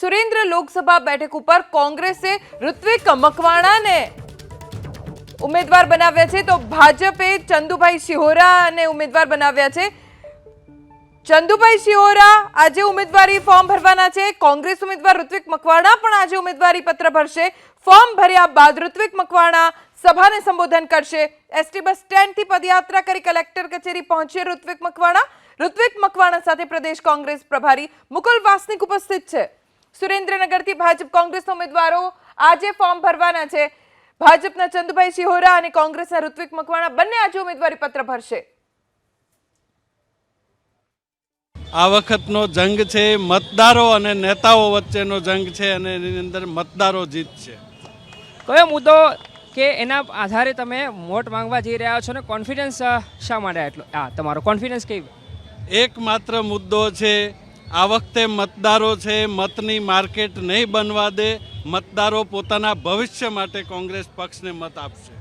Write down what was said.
સુરેન્દ્ર લોકસભા બેઠક ઉપર કોંગ્રેસે ઋત્વિક મકવાણાને ઉમેદવાર બનાવ્યા છે. તો ભાજપે ચંદુભાઈ શિહોરાને ઉમેદવાર બનાવ્યા છે. ચંદુભાઈ શિહોરા આજે ઉમેદવારી ફોર્મ ભરવાના છે. કોંગ્રેસ ઉમેદવાર ઋત્વિક મકવાણા પણ આજે ઉમેદવારી પત્ર ભરશે. ફોર્મ ભર્યા બાદ ઋત્વિક મકવાણા સભાને સંબોધન કરશે. એસટી બસ સ્ટેન્ડથી પદયાત્રા કરી કલેક્ટર કચેરી પહોંચે ઋત્વિક મકવાણા. ઋત્વિક મકવાણા સાથે પ્રદેશ કોંગ્રેસ પ્રભારી મુકુલ વાસનિક ઉપસ્થિત છે. સુરેન્દ્રનગરથી ભાજપ કોંગ્રેસના ઉમેદવારો આજે ફોર્મ ભરવાના છે. ભાજપના ચંદુભાઈ શિહોરા અને કોંગ્રેસના ઋત્વિક મકવાણા બંને આજે ઉમેદવારી પત્ર ભરશે. આ વખતનો જંગ છે મતદારો અને નેતાઓ વચ્ચેનો જંગ છે અને એની અંદર મતદારો જીતશે કયો મુદ્દો કે એના આધારે તમે વોટ માંગવા જઈ રહ્યા છો ને કોન્ફિડન્સ શા માટે એટલો આ તમારો કોન્ફિડન્સ કેવી? એકમાત્ર મુદ્દો છે આ વખતે મતદારો છે, મતની માર્કેટ નહીં બનવા દે, મતદારો પોતાના ભવિષ્ય માટે કોંગ્રેસ પક્ષને મત આપશે.